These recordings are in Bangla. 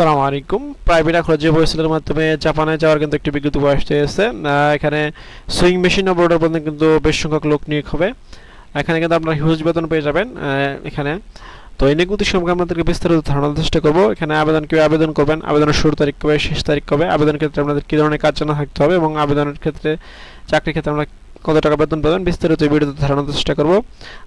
আসসালামু আলাইকুম। প্রাইভেট আখরোজ যে বয়সের মাধ্যমে জাপানে যাওয়ার কিন্তু একটি বিজ্ঞপ্তি আসতে এসেছে। এখানে সুইং মেশিন অপারেটর পর্যন্ত কিন্তু বেশ সংখ্যক লোক নিয়োগ হবে। এখানে কিন্তু আপনার হিউজ বেতন পেয়ে যাবেন এখানে। তো এই নিয়োগটি সম্পর্কে আপনাদেরকে বিস্তারিত ধারণা চেষ্টা করব। এখানে আবেদন কীভাবে আবেদন করবেন, আবেদনের শুরু তারিখ কবে, শেষ তারিখ কবে, আবেদনের ক্ষেত্রে আপনাদের কী ধরনের কাজ জানা থাকতে হবে এবং আবেদনের ক্ষেত্রে চাকরির ক্ষেত্রে আমরা কত টাকা বেতন পাবেন, বিস্তারিত ভিডিওতে ধারণা দেওয়ার চেষ্টা করব।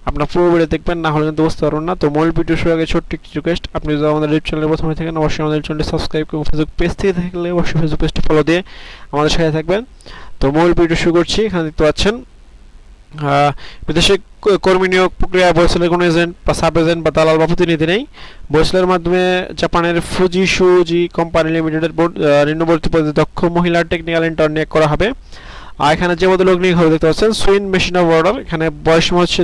আপনার পুরো ভিডিও দেখবেন, না হলে কিন্তু বুঝতে পারবেন না। তো মূল ভিডিও শুরু আগে ছোট্ট একটি রিকোয়েস্ট আপনি যদি আমাদের ইউটিউব চ্যানেলে প্রথমে থাকেন, অবশ্যই আমাদের চ্যানেলটি সাবস্ক্রাইব এবং ফেসবুক পেজ থেকে থাকলে অবশ্যই ফেসবুক পেজটি ফলো দিয়ে আমাদের সাথে থাকবেন। তো মূল ভিডিও শুরু করছি, এখানে দেখতে পাচ্ছেন বিদেশে কর্মী নিয়োগ প্রক্রিয়া বয়সের কোনো এজেন্ট বা সাব এজেন্ট বা দালাল বা প্রতিনিধি নেই। বয়সের মাধ্যমে জাপানের ফুজি সুজি কোম্পানি লিমিটেডের নিম্নবর্তী পদে দক্ষ মহিলা টেকনিক্যাল ইন্টার্ন নিয়োগ করা হবে। আর এখানে যে মধ্যে লোক নিয়োগ হবে দেখতে পাচ্ছেন, সুইন মেশিন অফ অর্ডার। এখানে বয়স হচ্ছে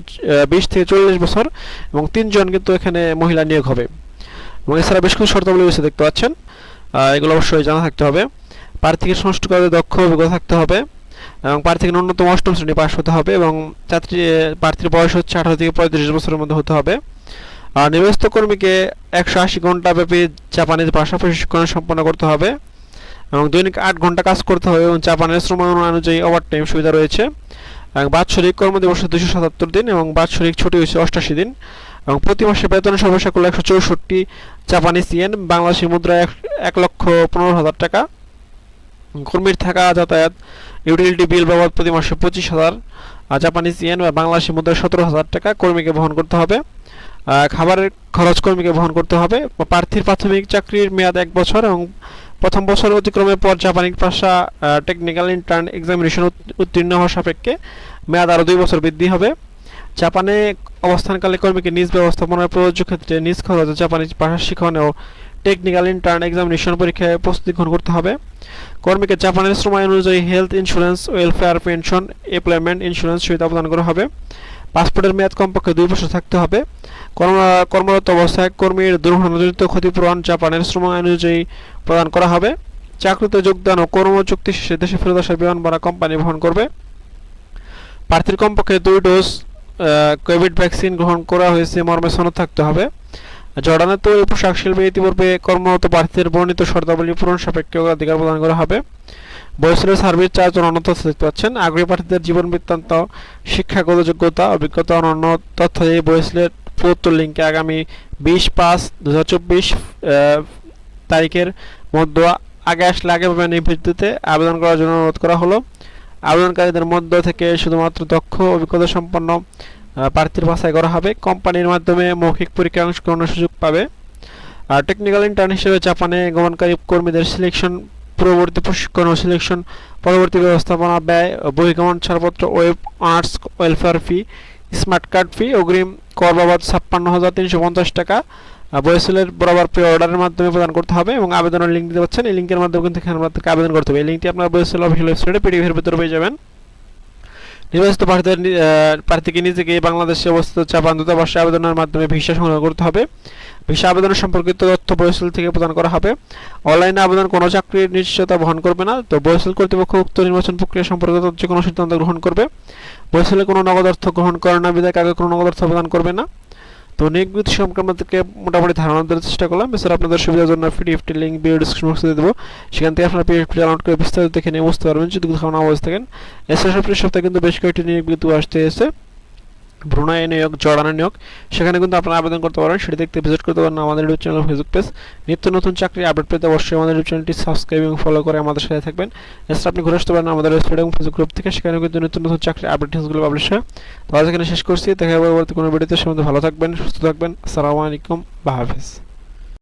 বিশ থেকে চল্লিশ বছর এবং তিনজন কিন্তু এখানে মহিলা নিয়োগ হবে। এবং এছাড়া বেশ কিছু শর্তাবলী রয়েছে দেখতে পাচ্ছেন। এগুলো অবশ্যই জানা থাকতে হবে। প্রার্থীকে সংশ্লিষ্ট কাজে দক্ষ অভিজ্ঞতা থাকতে হবে এবং প্রার্থীকে ন্যূনতম অষ্টম শ্রেণি পাশ হতে হবে এবং ছাত্রী প্রার্থীর বয়স হচ্ছে আঠারো থেকে পঁয়ত্রিশ বছরের মধ্যে হতে হবে। আর নির্বাচিত কর্মীকে একশো আশি ঘণ্টা ব্যাপী জাপানিজ ভাষা প্রশিক্ষণ সম্পন্ন করতে হবে। এবং দৈনিক আট ঘণ্টা কাজ করতে হবে এবং জাপানের শ্রম অনুযায়ী ওভার টাইম সুবিধা রয়েছে। এবং বাৎসরিক কর্মদিবস দুশো সাতাত্তর দিন এবং বাৎসরিক ছুটি হচ্ছে অষ্টাশি দিন। এবং প্রতি মাসে বেতন সর্বশেষ করলে একশো চৌষট্টি, জাপানিজ ইয়েন, বাংলাদেশি মুদ্রা এক লক্ষ পনেরো হাজার টাকা। কর্মীর থাকা, যাতায়াত ইউটিলিটি বিল বাবদ প্রতি মাসে পঁচিশ হাজার জাপানিজ ইয়েন বা বাংলাদেশি মুদ্রা সতেরো হাজার টাকা কর্মীকে বহন করতে হবে। খাবারের খরচ কর্মীকে বহন করতে হবে। প্রার্থীর প্রাথমিক চাকরির মেয়াদ এক বছর এবং প্রথম বছর অতিক্রমের পর জাপানি ভাষা টেকনিক্যাল ইন্টার্ন এক্সামিনেশন উত্তীর্ণ হওয়ার সাপেক্ষে মেয়াদ আরও দুই বছর বৃদ্ধি হবে। জাপানে অবস্থানকালে কর্মীকে নিজ ব্যবস্থাপনার প্রযোজ্য ক্ষেত্রে নিজ খরচে জাপানি ভাষা শিখন ও টেকনিক্যাল ইন্টার্ন এক্সামিনেশন পরীক্ষায় প্রস্তুতি গ্রহণ করতে হবে। কর্মীকে জাপানের শ্রম অনুযায়ী health insurance welfare pension employment insurance সুবিধা প্রদান করা হবে। পাসপোর্টের মেয়াদ কমপক্ষে দুই বছর থাকতে হবে। কর্ম- কর্মরত অবস্থায় কর্মীর দুর্ঘটনাজনিত ক্ষতিপূরণ জাপানের শ্রম অনুযায়ী প্রদান করা হবে। চাকরিতে যোগদান ও কর্মচুক্তি শেষে দেশে ফেরত আসার বিমান ভাড়া কোম্পানি বহন করবে। প্রার্থীর কমপক্ষে দুই ডোজ কোভিড ভ্যাকসিন গ্রহণ করা হয়েছে, মর্মে সনদ থাকতে হবে। জর্ডানের তৈরি পোশাক শিল্পে ইতিপূর্বে কর্মরত প্রার্থীদের বর্ণিত শর্তাবলী পূরণ সাপেক্ষে অধিকার প্রদান করা হবে। বয়সের সার্ভিস চারজন অন্য তথ্য দেখতে পাচ্ছেন। আগ্রহী প্রার্থীদের জীবন বৃত্তান্ত, শিক্ষাগত যোগ্যতা, অভিজ্ঞতা ও অন্যান্য তথ্য এই বয়সলের পুরোত্তর লিঙ্কে আগামী বিশ পাঁচ দু তারিখের মধ্যে আগে আসলে আগে পাবেন এই ভিত্তিতে আবেদন করার জন্য অনুরোধ করা হলো। আবেদনকারীদের মধ্য থেকে শুধুমাত্র দক্ষ, অভিজ্ঞতা সম্পন্ন প্রার্থীর বাছাই করা হবে। কোম্পানির মাধ্যমে মৌখিক পরীক্ষা অংশগ্রহণের সুযোগ পাবে। আর টেকনিক্যাল ইন্টার্ন হিসেবে জাপানে গমনকারী কর্মীদের সিলেকশন পূর্ববর্তী প্রশিক্ষণ ও সিলেকশন পরবর্তী ব্যবস্থাপনা ব্যয় বহিগমন ছাড়পত্র wage earners welfare fee smart card fee অগ্রিম কর বাবদ ছাপ্পান্ন হাজার তিনশো পঞ্চাশ টাকা। বয়সেলের বরাবর প্রি অর্ডারের মাধ্যমে প্রদান করতে হবে এবং আবেদনের লিঙ্ক দিতে পারছেন এই লিঙ্কের মাধ্যমে কিন্তু এখানে আবেদন করতে হবে। এই লিঙ্কটি আপনার বয়সেল অফিসিয়াল ওয়েবসাইটে পিডিএফের ভিতরে পেয়ে যাবেন। নির্বাচিত প্রার্থীদের প্রার্থীকে নিজেকে বাংলাদেশে অবস্থিত জাপান দূতাবাসে আবেদনের মাধ্যমে ভিসা সংগ্রহ করতে হবে। ভিসা আবেদন সম্পর্কিত তথ্য বয়সল থেকে প্রদান করা হবে। অনলাইনে আবেদন কোনো চাকরির নিশ্চয়তা বহন করবে না, তো বয়সল কর্তৃপক্ষ উক্ত নির্বাচন প্রক্রিয়া সম্পর্কিত যে কোনো সিদ্ধান্ত গ্রহণ করবে। বয়সলে কোনো নগদ অর্থ গ্রহণ করে না বিধায় কাকে কোনো নগদ অর্থ প্রদান করবে না। তো নিয়োগ সম্পর্কে মোটামুটি ধারণা দেওয়ার চেষ্টা করলাম। এছাড়া আপনাদের সুবিধার জন্য পিডিএফটি লিঙ্ক ভিডিও ডিসক্রিপশন বক্সে দিয়ে দেবো। সেখান থেকে আপনারা পিডিএফটি ডাউনলোড করে বিস্তারিত দেখে নিয়ে বুঝতে পারবেন। যদি কোথাও না অবস্থা থাকেন, এছাড়া সপ্তাহে সপ্তাহে কিন্তু বেশ কয়েকটি নিয়োগ বিদ্যুৎ আসতে এসে ব্রুনাই নিয়োগ, জর্ডানের নিয়োগ, সেখানে কিন্তু আপনারা আবেদন করতে পারেন, সেটি দেখতে ভিজিট করতে পারেন আমাদের ইউটিউব চ্যানেল ফেসবুক পেজ নিত্য নতুন চাকরি আপডেট পেতে অবশ্যই আমাদের ইউটিউব চ্যানেলটি সাবস্ক্রাইব এবং ফলো করে আমাদের সাথে থাকবেন। এছাড়া আপনি ঘুরে আসতে পারেন আমাদের ওয়েবসাইট এবং ফেসবুক গ্রুপ থেকে, সেখানে কিন্তু নিত্য নতুন চাকরি আপডেট নিউজগুলো পাবলিশ হয়। তো আজ এখানে শেষ করছি। দেখা হবে পরবর্তী কোনো ভিডিওতে সে ভালো থাকবেন, সুস্থ থাকবেন। আসসালামু আলাইকুম। বা হাফেজ।